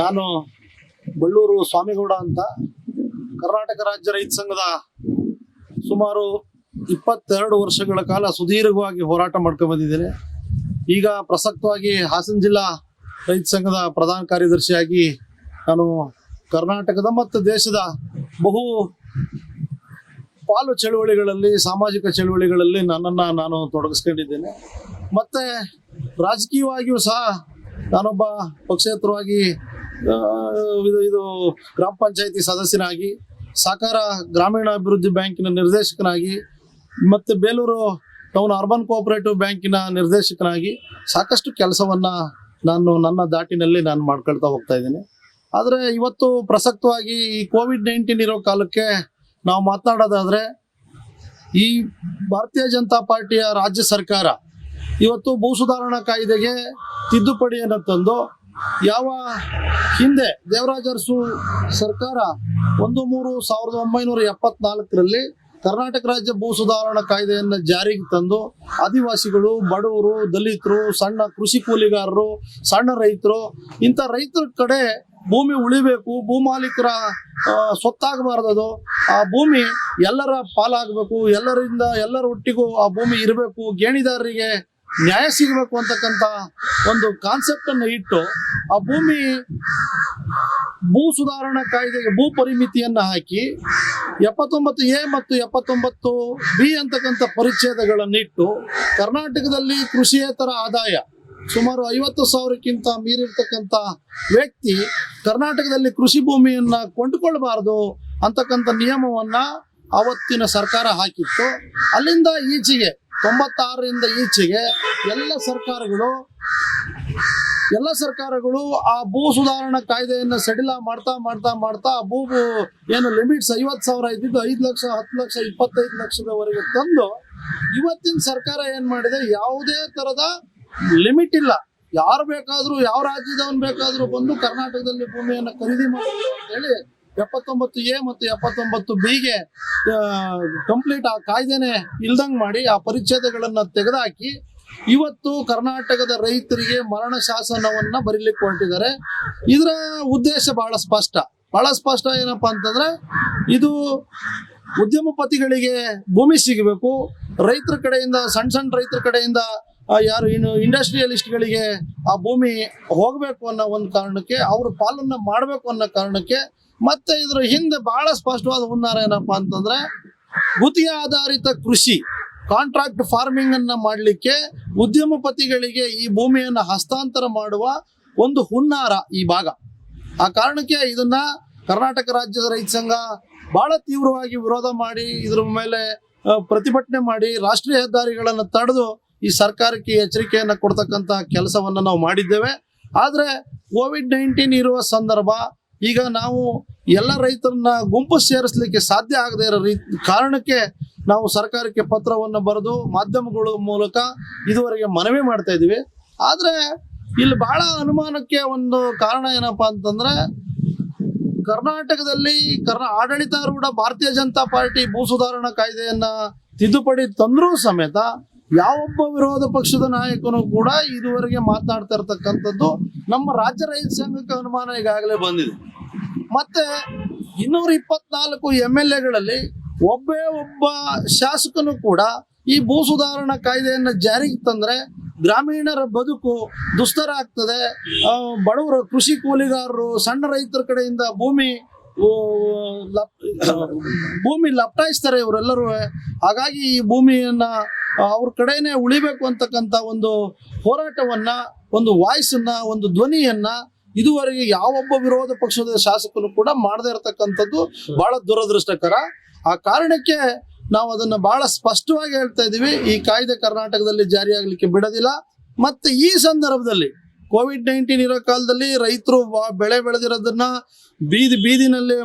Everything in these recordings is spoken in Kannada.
ನಾನು ಬಳ್ಳೂರು ಸ್ವಾಮಿಗೌಡ ಅಂತ ಕರ್ನಾಟಕ ರಾಜ್ಯ ರೈತ ಸಂಘದ ಸುಮಾರು ಇಪ್ಪತ್ತೆರಡು ವರ್ಷಗಳ ಕಾಲ ಸುದೀರ್ಘವಾಗಿ ಹೋರಾಟ ಮಾಡ್ಕೊಂಡು ಬಂದಿದ್ದೇನೆ. ಈಗ ಪ್ರಸಕ್ತವಾಗಿ ಹಾಸನ ಜಿಲ್ಲಾ ರೈತ ಸಂಘದ ಪ್ರಧಾನ ಕಾರ್ಯದರ್ಶಿಯಾಗಿ ನಾನು ಕರ್ನಾಟಕದ ಮತ್ತು ದೇಶದ ಬಹು ಪಾಲು ಚಳುವಳಿಗಳಲ್ಲಿ, ಸಾಮಾಜಿಕ ಚಳುವಳಿಗಳಲ್ಲಿ ನನ್ನನ್ನು ನಾನು ತೊಡಗಿಸ್ಕೊಂಡಿದ್ದೇನೆ. ಮತ್ತು ರಾಜಕೀಯವಾಗಿಯೂ ಸಹ ನಾನೊಬ್ಬ ಪಕ್ಷೇತರವಾಗಿ ಇದು ಇದು ಗ್ರಾಮ ಪಂಚಾಯತಿ ಸದಸ್ಯನಾಗಿ, ಸಾಕಾರ ಗ್ರಾಮೀಣ ಅಭಿವೃದ್ಧಿ ಬ್ಯಾಂಕಿನ ನಿರ್ದೇಶಕನಾಗಿ, ಮತ್ತು ಬೇಲೂರು ಟೌನ್ ಅರ್ಬನ್ ಕೋಆಪರೇಟಿವ್ ಬ್ಯಾಂಕಿನ ನಿರ್ದೇಶಕನಾಗಿ ಸಾಕಷ್ಟು ಕೆಲಸವನ್ನು ನಾನು ನನ್ನ ದಾಟಿನಲ್ಲಿ ನಾನು ಮಾಡ್ಕೊಳ್ತಾ ಹೋಗ್ತಾ ಇದ್ದೀನಿ. ಆದರೆ ಇವತ್ತು ಪ್ರಸಕ್ತವಾಗಿ ಈ ಕೋವಿಡ್ ನೈನ್ಟೀನ್ ಇರೋ ಕಾಲಕ್ಕೆ ನಾವು ಮಾತನಾಡೋದಾದರೆ ಈ ಭಾರತೀಯ ಜನತಾ ಪಾರ್ಟಿಯ ರಾಜ್ಯ ಸರ್ಕಾರ ಇವತ್ತು ಭೂ ಸುಧಾರಣಾ ಕಾಯ್ದೆಗೆ ತಿದ್ದುಪಡಿಯನ್ನು ತಂದು ಯಾವ ಹಿಂದೆ ದೇವರಾಜ ಅರಸು ಸರ್ಕಾರ ಒಂದು ಮೂರು ಸಾವಿರದ ಒಂಬೈನೂರ ಎಪ್ಪತ್ನಾಲ್ಕರಲ್ಲಿ ಕರ್ನಾಟಕ ರಾಜ್ಯ ಭೂ ಸುಧಾರಣಾ ಕಾಯ್ದೆಯನ್ನು ಜಾರಿಗೆ ತಂದು ಆದಿವಾಸಿಗಳು ಬಡವರು ದಲಿತರು ಸಣ್ಣ ಕೃಷಿ ಕೂಲಿಗಾರರು ಸಣ್ಣ ರೈತರು ಇಂಥ ರೈತರ ಕಡೆ ಭೂಮಿ ಉಳಿಬೇಕು ಭೂ ಮಾಲೀಕರ ಆ, ಸ್ವತ್ತಾಗಬಾರ್ದು ಆ ಭೂಮಿ ಎಲ್ಲರ ಪಾಲಾಗಬೇಕು ಎಲ್ಲರಿಂದ ಎಲ್ಲರ ಒಟ್ಟಿಗೂ ಆ ಭೂಮಿ ಇರಬೇಕು. ಗೇಣಿದಾರರಿಗೆ ನ್ಯಾಯ ಸಿಗಬೇಕು ಅಂತಕ್ಕಂಥ ಒಂದು ಕಾನ್ಸೆಪ್ಟನ್ನು ಇಟ್ಟು ಆ ಭೂಮಿ ಭೂ ಸುಧಾರಣಾ ಕಾಯ್ದೆಗೆ ಭೂ ಪರಿಮಿತಿಯನ್ನು ಹಾಕಿ ಎಪ್ಪತ್ತೊಂಬತ್ತು ಎ ಮತ್ತು ಎಪ್ಪತ್ತೊಂಬತ್ತು ಬಿ ಅಂತಕ್ಕಂಥ ಪರಿಚ್ಛೇದಗಳನ್ನಿಟ್ಟು ಕರ್ನಾಟಕದಲ್ಲಿ ಕೃಷಿಯೇತರ ಆದಾಯ ಸುಮಾರು ಐವತ್ತು ಸಾವಿರಕ್ಕಿಂತ ಮೀರಿರ್ತಕ್ಕಂಥ ವ್ಯಕ್ತಿ ಕರ್ನಾಟಕದಲ್ಲಿ ಕೃಷಿ ಭೂಮಿಯನ್ನ ಕೊಂಡುಕೊಳ್ಬಾರ್ದು ಅಂತಕ್ಕಂಥ ನಿಯಮವನ್ನ ಅವತ್ತಿನ ಸರ್ಕಾರ ಹಾಕಿತ್ತು. ಅಲ್ಲಿಂದ ಈಚೆಗೆ ತೊಂಬತ್ತಾರರಿಂದ ಈಚೆಗೆ ಎಲ್ಲ ಸರ್ಕಾರಗಳು ಎಲ್ಲ ಸರ್ಕಾರಗಳು ಆ ಭೂ ಸುಧಾರಣಾ ಕಾಯ್ದೆಯನ್ನು ಸಡಿಲ ಮಾಡ್ತಾ ಮಾಡ್ತಾ ಮಾಡ್ತಾ ಭೂ ಏನು ಲಿಮಿಟ್ಸ್ ಐವತ್ತು ಸಾವಿರ ಇದ್ದಿದ್ದು ಐದು ಲಕ್ಷ, ಹತ್ತು ಲಕ್ಷ, ಇಪ್ಪತ್ತೈದು ಲಕ್ಷದವರೆಗೆ ತಂದು ಇವತ್ತಿನ ಸರ್ಕಾರ ಏನು ಮಾಡಿದೆ? ಯಾವುದೇ ತರದ ಲಿಮಿಟ್ ಇಲ್ಲ. ಯಾರು ಬೇಕಾದರೂ, ಯಾವ ರಾಜ್ಯದವನು ಬೇಕಾದರೂ ಬಂದು ಕರ್ನಾಟಕದಲ್ಲಿ ಭೂಮಿಯನ್ನು ಖರೀದಿ ಮಾಡಬೇಕು ಅಂತ ಹೇಳಿ ಎಪ್ಪತ್ತೊಂಬತ್ತು ಎ ಮತ್ತು ಎಪ್ಪತ್ತೊಂಬತ್ತು ಬಿಗೆ ಕಂಪ್ಲೀಟ್ ಆ ಕಾಯ್ದೆನೆ ಇಲ್ದಂಗೆ ಮಾಡಿ ಆ ಪರಿಚ್ಛೇದಗಳನ್ನ ತೆಗೆದಾಕಿ ಇವತ್ತು ಕರ್ನಾಟಕದ ರೈತರಿಗೆ ಮರಣ ಶಾಸನವನ್ನ ಬರೀಲಿಕ್ಕೆ ಹೊರಟಿದ್ದಾರೆ. ಇದರ ಉದ್ದೇಶ ಬಹಳ ಸ್ಪಷ್ಟ. ಬಹಳ ಸ್ಪಷ್ಟ ಏನಪ್ಪಾ ಅಂತಂದ್ರೆ ಇದು ಉದ್ಯಮಪತಿಗಳಿಗೆ ಭೂಮಿ ಸಿಗಬೇಕು. ರೈತರ ಕಡೆಯಿಂದ ಸಣ್ಣ ಸಣ್ಣ ರೈತರ ಕಡೆಯಿಂದ ಯಾರು ಇನ್ನು ಇಂಡಸ್ಟ್ರಿಯಲಿಸ್ಟ್ಗಳಿಗೆ ಆ ಭೂಮಿ ಹೋಗಬೇಕು ಅನ್ನೋ ಒಂದು ಕಾರಣಕ್ಕೆ, ಅವ್ರ ಪಾಲನ್ನ ಮಾಡಬೇಕು ಅನ್ನೋ ಕಾರಣಕ್ಕೆ ಮತ್ತೆ ಇದ್ರ ಹಿಂದೆ ಬಹಳ ಸ್ಪಷ್ಟವಾದ ಹುನ್ನಾರ ಏನಪ್ಪಾ ಅಂತಂದ್ರೆ ಗುತ್ತಿಗೆ ಆಧಾರಿತ ಕೃಷಿ ಕಾಂಟ್ರಾಕ್ಟ್ ಫಾರ್ಮಿಂಗ್ ಅನ್ನ ಮಾಡಲಿಕ್ಕೆ ಉದ್ಯಮಪತಿಗಳಿಗೆ ಈ ಭೂಮಿಯನ್ನು ಹಸ್ತಾಂತರ ಮಾಡುವ ಒಂದು ಹುನ್ನಾರ ಈ ಭಾಗ. ಆ ಕಾರಣಕ್ಕೆ ಇದನ್ನ ಕರ್ನಾಟಕ ರಾಜ್ಯದ ರೈತ ಸಂಘ ಬಹಳ ತೀವ್ರವಾಗಿ ವಿರೋಧ ಮಾಡಿ, ಇದ್ರ ಮೇಲೆ ಪ್ರತಿಭಟನೆ ಮಾಡಿ ರಾಷ್ಟ್ರೀಯ ಹೆದ್ದಾರಿಗಳನ್ನು ತಡೆದು ಈ ಸರ್ಕಾರಕ್ಕೆ ಎಚ್ಚರಿಕೆಯನ್ನು ಕೊಡ್ತಕ್ಕಂತಹ ಕೆಲಸವನ್ನು ನಾವು ಮಾಡಿದ್ದೇವೆ. ಆದರೆ ಕೋವಿಡ್ ನೈನ್ಟೀನ್ ಇರುವ ಸಂದರ್ಭ ಈಗ ನಾವು ಎಲ್ಲ ರೈತರನ್ನ ಗುಂಪು ಸೇರಿಸಲಿಕ್ಕೆ ಸಾಧ್ಯ ಆಗದೇ ಇರೋ ರೀ ಕಾರಣಕ್ಕೆ ನಾವು ಸರ್ಕಾರಕ್ಕೆ ಪತ್ರವನ್ನು ಬರೆದು ಮಾಧ್ಯಮಗಳ ಮೂಲಕ ಇದುವರೆಗೆ ಮನವಿ ಮಾಡ್ತಾ ಇದ್ದೀವಿ. ಆದರೆ ಇಲ್ಲಿ ಬಹಳ ಅನುಮಾನಕ್ಕೆ ಒಂದು ಕಾರಣ ಏನಪ್ಪಾ ಅಂತಂದ್ರೆ ಕರ್ನಾಟಕದಲ್ಲಿ ಕರ್ನಾ ಆಡಳಿತಾರೂಢ ಭಾರತೀಯ ಜನತಾ ಪಾರ್ಟಿ ಭೂ ಸುಧಾರಣಾ ಕಾಯ್ದೆಯನ್ನ ತಿದ್ದುಪಡಿ ತಂದ್ರೂ ಸಮೇತ ಯಾವೊಬ್ಬ ವಿರೋಧ ಪಕ್ಷದ ನಾಯಕನು ಕೂಡ ಇದುವರೆಗೆ ಮಾತನಾಡ್ತಾ ಇರ್ತಕ್ಕಂಥದ್ದು ನಮ್ಮ ರಾಜ್ಯ ರೈತ ಸಂಘಕ್ಕೆ ಅನುಮಾನ ಈಗಾಗಲೇ ಬಂದಿದೆ. ಮತ್ತೆ ಇನ್ನೂರ ಇಪ್ಪತ್ನಾಲ್ಕು ಎಂ ಎಲ್ ಎಗಳಲ್ಲಿ ಒಬ್ಬೇ ಒಬ್ಬ ಶಾಸಕನು ಕೂಡ ಈ ಭೂ ಸುಧಾರಣಾ ಕಾಯ್ದೆಯನ್ನು ಜಾರಿಗೆ ತಂದ್ರೆ ಗ್ರಾಮೀಣರ ಬದುಕು ದುಸ್ತರ ಆಗ್ತದೆ ಬಡವರು ಕೃಷಿ ಕೂಲಿಗಾರರು, ಸಣ್ಣ ರೈತರ ಕಡೆಯಿಂದ ಭೂಮಿ ಭೂಮಿ ಲಪ್ಟಾಯಿಸ್ತಾರೆ ಇವರೆಲ್ಲರೂ. ಹಾಗಾಗಿ ಈ ಭೂಮಿಯನ್ನ ಅವ್ರ ಕಡೆನೆ ಉಳಿಬೇಕು ಅಂತಕ್ಕಂಥ ಒಂದು ಹೋರಾಟವನ್ನ, ಒಂದು ವಾಯ್ಸನ್ನ, ಒಂದು ಧ್ವನಿಯನ್ನ ಇದುವರೆಗೆ ಯಾವೊಬ್ಬ ವಿರೋಧ ಪಕ್ಷದ ಶಾಸಕರು ಕೂಡ ಮಾಡದೇ ಇರತಕ್ಕಂಥದ್ದು ಬಹಳ ದುರದೃಷ್ಟಕರ. ಆ ಕಾರಣಕ್ಕೆ ನಾವು ಅದನ್ನ ಬಹಳ ಸ್ಪಷ್ಟವಾಗಿ ಹೇಳ್ತಾ ಇದ್ದೀವಿ. ಈ ಕಾಯ್ದೆ ಕರ್ನಾಟಕದಲ್ಲಿ ಜಾರಿಯಾಗಲಿಕ್ಕೆ ಬಿಡೋದಿಲ್ಲ. ಮತ್ತೆ ಈ ಸಂದರ್ಭದಲ್ಲಿ ಕೋವಿಡ್ ನೈನ್ಟೀನ್ ಇರೋ ಕಾಲದಲ್ಲಿ ರೈತರು ಬೆಳೆ ಬೆಳೆದಿರೋದನ್ನ ಬೀದಿ ಬೀದಿನಲ್ಲಿ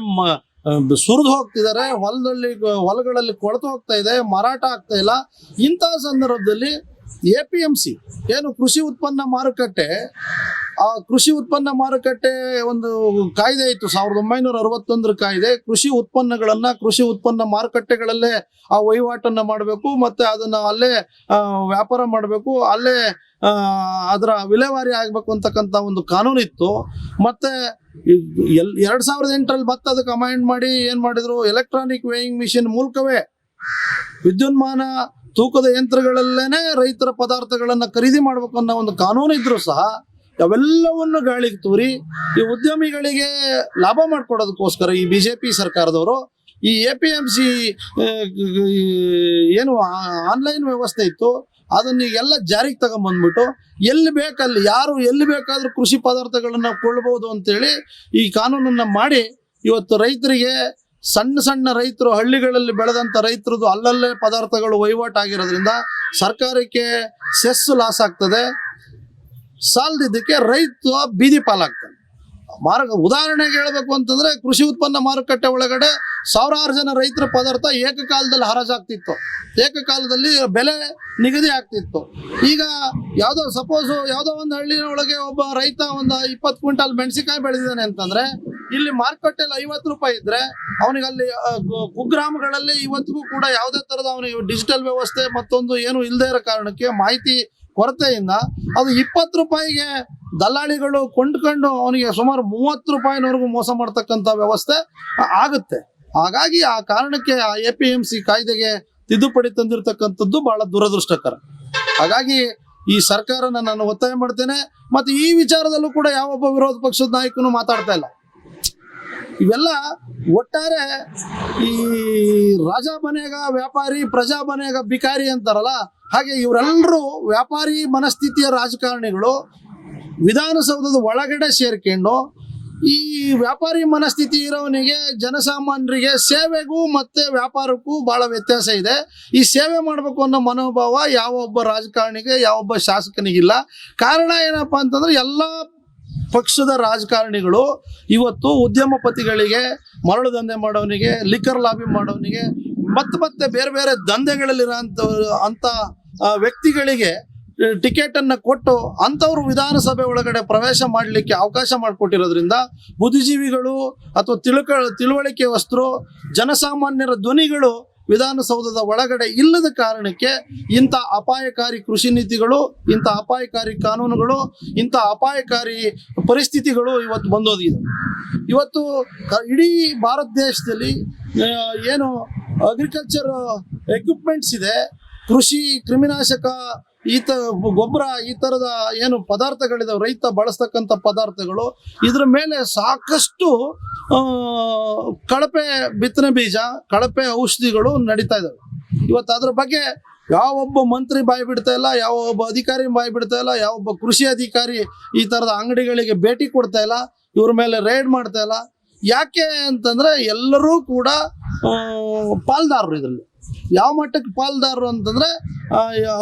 ಸುರಿದು ಹೋಗ್ತಿದ್ದಾರೆ. ಹೊಲದಲ್ಲಿ, ಹೊಲಗಳಲ್ಲಿ ಕೊಳತು ಹೋಗ್ತಾ ಇದೆ, ಮಾರಾಟ ಆಗ್ತಾ ಇಲ್ಲ. ಇಂತಹ ಸಂದರ್ಭದಲ್ಲಿ ಎ ಏನು ಕೃಷಿ ಉತ್ಪನ್ನ ಮಾರುಕಟ್ಟೆ ಆ ಕೃಷಿ ಉತ್ಪನ್ನ ಮಾರುಕಟ್ಟೆ ಒಂದು ಕಾಯ್ದೆ ಇತ್ತು. ಸಾವಿರದ ಒಂಬೈನೂರ ಅರವತ್ತೊಂದರ ಕಾಯ್ದೆ, ಕೃಷಿ ಉತ್ಪನ್ನಗಳನ್ನ ಕೃಷಿ ಉತ್ಪನ್ನ ಮಾರುಕಟ್ಟೆಗಳಲ್ಲೇ ಆ ವಹಿವಾಟನ್ನ ಮಾಡಬೇಕು, ಮತ್ತೆ ಅದನ್ನ ಅಲ್ಲೇ ವ್ಯಾಪಾರ ಮಾಡಬೇಕು, ಅಲ್ಲೇ ಅದರ ವಿಲೇವಾರಿ ಆಗ್ಬೇಕು ಅಂತಕ್ಕಂಥ ಒಂದು ಕಾನೂನು ಇತ್ತು. ಮತ್ತೆ ಎಲ್, ಎರಡ್ ಸಾವಿರದ ಎಂಟರಲ್ಲಿ ಮತ್ತೆ ಅದಕ್ಕೆ ಅಮೈಂಡ್ ಮಾಡಿ ಏನ್ ಮಾಡಿದ್ರು? ಎಲೆಕ್ಟ್ರಾನಿಕ್ ವೇಯಿಂಗ್ ಮಿಷಿನ್ ಮೂಲಕವೇ ವಿದ್ಯುನ್ಮಾನ ತೂಕದ ಯಂತ್ರಗಳಲ್ಲೇನೆ ರೈತರ ಪದಾರ್ಥಗಳನ್ನು ಖರೀದಿ ಮಾಡ್ಬೇಕು ಅನ್ನೋ ಒಂದು ಕಾನೂನು ಇದ್ರು ಸಹ ಅವೆಲ್ಲವನ್ನು ಗಾಳಿಗೆ ತೂರಿ ಈ ಉದ್ಯಮಿಗಳಿಗೆ ಲಾಭ ಮಾಡಿಕೊಡೋದಕ್ಕೋಸ್ಕರ ಈ ಬಿಜೆಪಿ ಸರ್ಕಾರದವರು ಈ ಎ ಪಿ ಎಂ ಸಿ ಏನು ಆನ್ಲೈನ್ ವ್ಯವಸ್ಥೆ ಇತ್ತು, ಅದನ್ನ ಎಲ್ಲ ಜಾರಿಗೆ ತಗೊಂಬಂದ್ಬಿಟ್ಟು ಎಲ್ಲಿ ಬೇಕಲ್ಲಿ, ಯಾರು ಎಲ್ಲಿ ಬೇಕಾದ್ರೂ ಕೃಷಿ ಪದಾರ್ಥಗಳನ್ನ ಕೊಳ್ಳಬಹುದು ಅಂತೇಳಿ ಈ ಕಾನೂನನ್ನ ಮಾಡಿ ಇವತ್ತು ರೈತರಿಗೆ ಸಣ್ಣ ಸಣ್ಣ ರೈತರು, ಹಳ್ಳಿಗಳಲ್ಲಿ ಬೆಳೆದಂತ ರೈತರದು ಅಲ್ಲಲ್ಲೇ ಪದಾರ್ಥಗಳು ವಹಿವಾಟು ಆಗಿರೋದ್ರಿಂದ ಸರ್ಕಾರಕ್ಕೆ ಸೆಸ್ ಲಾಸ್ ಆಗ್ತದೆ. ಸಾಲದಿದ್ದಕ್ಕೆ ರೈತ ಬೀದಿ ಪಾಲಾಗ್ತಾನೆ ಮಾರ ಉದಾಹರಣೆಗೆ ಹೇಳ್ಬೇಕು ಅಂತಂದ್ರೆ ಕೃಷಿ ಉತ್ಪನ್ನ ಮಾರುಕಟ್ಟೆ ಒಳಗಡೆ ಸಾವಿರಾರು ಜನ ರೈತರ ಪದಾರ್ಥ ಏಕಕಾಲದಲ್ಲಿ ಹರಾಜಾಗ್ತಿತ್ತು ಏಕಕಾಲದಲ್ಲಿ ಬೆಲೆ ನಿಗದಿ ಆಗ್ತಿತ್ತು. ಈಗ ಯಾವುದೋ ಸಪೋಸ್ ಯಾವುದೋ ಒಂದು ಹಳ್ಳಿನ ಒಳಗೆ ಒಬ್ಬ ರೈತ ಒಂದು ಇಪ್ಪತ್ತು ಕ್ವಿಂಟಾಲ್ ಮೆಣಸಿನಕಾಯಿ ಬೆಳೆದಿದ್ದಾನೆ ಅಂತಂದ್ರೆ ಇಲ್ಲಿ ಮಾರುಕಟ್ಟೆಯಲ್ಲಿ ಐವತ್ತು ರೂಪಾಯಿ ಇದ್ರೆ ಅವನಿಗೆ ಅಲ್ಲಿ ಕುಗ್ರಾಮಗಳಲ್ಲಿ ಇವತ್ತಿಗೂ ಕೂಡ ಯಾವುದೇ ತರದ ಅವನಿಗೆ ಡಿಜಿಟಲ್ ವ್ಯವಸ್ಥೆ ಮತ್ತೊಂದು ಏನು ಇಲ್ಲದೆ ಇರೋ ಕಾರಣಕ್ಕೆ ಮಾಹಿತಿ ಕೊರತೆಯಿಂದ ಅದು ಇಪ್ಪತ್ತು ರೂಪಾಯಿಗೆ ದಲ್ಲಾಳಿಗಳು ಕೊಂಡ್ಕೊಂಡು ಅವನಿಗೆ ಸುಮಾರು ಮೂವತ್ತು ರೂಪಾಯಿನವರೆಗೂ ಮೋಸ ಮಾಡ್ತಕ್ಕಂಥ ವ್ಯವಸ್ಥೆ ಆಗುತ್ತೆ. ಹಾಗಾಗಿ ಆ ಕಾರಣಕ್ಕೆ ಆ ಎ ಪಿ ಎಂ ಸಿ ಕಾಯ್ದೆಗೆ ತಿದ್ದುಪಡಿ ತಂದಿರತಕ್ಕಂಥದ್ದು ಬಹಳ ದುರದೃಷ್ಟಕರ. ಹಾಗಾಗಿ ಈ ಸರ್ಕಾರನ ನಾನು ಒತ್ತಾಯ ಮಾಡ್ತೇನೆ. ಮತ್ತೆ ಈ ವಿಚಾರದಲ್ಲೂ ಕೂಡ ಯಾವೊಬ್ಬ ವಿರೋಧ ಪಕ್ಷದ ನಾಯಕನು ಮಾತಾಡ್ತಾ ಇಲ್ಲ. ಇವೆಲ್ಲ ಒಟ್ಟಾರೆ ಈ ರಾಜ ಮನೆಗ ವ್ಯಾಪಾರಿ, ಪ್ರಜಾ ಮನೆಗ ಬಿಕಾರಿ ಅಂತಾರಲ್ಲ ಹಾಗೆ ಇವರೆಲ್ಲರೂ ವ್ಯಾಪಾರಿ ಮನಸ್ಥಿತಿಯ ರಾಜಕಾರಣಿಗಳು ವಿಧಾನಸೌಧದ ಒಳಗಡೆ ಸೇರ್ಕೊಂಡು ಈ ವ್ಯಾಪಾರಿ ಮನಸ್ಥಿತಿ ಇರೋವನಿಗೆ ಜನಸಾಮಾನ್ಯರಿಗೆ ಸೇವೆಗೂ ಮತ್ತೆ ವ್ಯಾಪಾರಕ್ಕೂ ಬಹಳ ವ್ಯತ್ಯಾಸ ಇದೆ. ಈ ಸೇವೆ ಮಾಡಬೇಕು ಅನ್ನೋ ಮನೋಭಾವ ಯಾವ ಒಬ್ಬ ರಾಜಕಾರಣಿಗೆ ಯಾವೊಬ್ಬ ಶಾಸಕನಿಗಿಲ್ಲ. ಕಾರಣ ಏನಪ್ಪ ಅಂತಂದ್ರೆ ಎಲ್ಲ ಪಕ್ಷದ ರಾಜಕಾರಣಿಗಳು ಇವತ್ತು ಉದ್ಯಮಪತಿಗಳಿಗೆ, ಮರಳು ದಂಧೆ ಮಾಡೋವನಿಗೆ ಲಿಕ್ಕರ್ ಲಾಬಿ ಮಾಡೋವನಿಗೆ ಮತ್ತೆ ಮತ್ತೆ ಬೇರೆ ಬೇರೆ ದಂಧೆಗಳಲ್ಲಿರೋ ಅಂತ ವ್ಯಕ್ತಿಗಳಿಗೆ ಟಿಕೆಟ್ ಅನ್ನ ಕೊಟ್ಟು ಅಂಥವ್ರು ವಿಧಾನಸಭೆ ಒಳಗಡೆ ಪ್ರವೇಶ ಮಾಡಲಿಕ್ಕೆ ಅವಕಾಶ ಮಾಡಿಕೊಟ್ಟಿರೋದ್ರಿಂದ ಬುದ್ಧಿಜೀವಿಗಳು ಅಥವಾ ತಿಳುಕ, ತಿಳುವಳಿಕೆ ವಸ್ತರು, ಜನಸಾಮಾನ್ಯರ ಧ್ವನಿಗಳು ವಿಧಾನಸೌಧದ ಒಳಗಡೆ ಇಲ್ಲದ ಕಾರಣಕ್ಕೆ ಇಂಥ ಅಪಾಯಕಾರಿ ಕೃಷಿ ನೀತಿಗಳು, ಇಂಥ ಅಪಾಯಕಾರಿ ಕಾನೂನುಗಳು, ಇಂಥ ಅಪಾಯಕಾರಿ ಪರಿಸ್ಥಿತಿಗಳು ಇವತ್ತು ಬಂದೋದಿದೆ ಇವತ್ತು ಇಡೀ ಭಾರತ ದೇಶದಲ್ಲಿ ಏನು ಅಗ್ರಿಕಲ್ಚರ್ ಎಕ್ವಿಪ್ಮೆಂಟ್ಸ್ ಇದೆ ಕೃಷಿ ಕ್ರಿಮಿನಾಶಕ ಈ ತ ಗೊಬ್ಬರ, ಈ ತರದ ಏನು ಪದಾರ್ಥಗಳಿದಾವೆ, ರೈತ ಬಳಸ್ತಕ್ಕಂಥ ಪದಾರ್ಥಗಳು, ಇದ್ರ ಮೇಲೆ ಸಾಕಷ್ಟು ಕಳಪೆ ಬಿತ್ತನೆ ಬೀಜ, ಕಳಪೆ ಔಷಧಿಗಳು ನಡೀತಾ ಇದಾವೆ. ಇವತ್ತು ಅದ್ರ ಬಗ್ಗೆ ಯಾವೊಬ್ಬ ಮಂತ್ರಿ ಬಾಯಿ ಬಿಡ್ತಾ ಇಲ್ಲ ಯಾವ ಒಬ್ಬ ಅಧಿಕಾರಿ ಬಾಯಿ ಬಿಡ್ತಾ ಇಲ್ಲ, ಯಾವೊಬ್ಬ ಕೃಷಿ ಅಧಿಕಾರಿ ಈ ತರದ ಅಂಗಡಿಗಳಿಗೆ ಭೇಟಿ ಕೊಡ್ತಾ ಇಲ್ಲ, ಇವ್ರ ಮೇಲೆ ರೇಡ್ ಮಾಡ್ತಾ ಇಲ್ಲ. ಯಾಕೆ ಅಂತಂದ್ರೆ ಎಲ್ಲರೂ ಕೂಡ ಪಾಲ್ದಾರರು ಇದರಲ್ಲಿ. ಯಾವ ಮಟ್ಟಕ್ಕೆ ಪಾಲ್ದಾರರು ಅಂತಂದ್ರೆ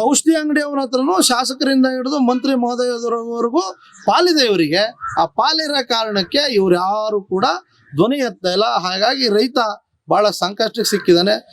ಔಷಧಿ ಅಂಗಡಿಯವರ ಹತ್ರನೂ ಶಾಸಕರಿಂದ ಹಿಡಿದು ಮಂತ್ರಿ ಮಹೋದಯದವರೆಗೂ ಪಾಲಿದೆ ಇವರಿಗೆ. ಆ ಪಾಲಿರೋ ಕಾರಣಕ್ಕೆ ಇವ್ರು ಯಾರು ಕೂಡ ಧ್ವನಿ ಎತ್ತಾ ಇಲ್ಲ ಹಾಗಾಗಿ ರೈತ ಬಹಳ ಸಂಕಷ್ಟಕ್ಕೆ ಸಿಕ್ಕಿದ್ದಾನೆ.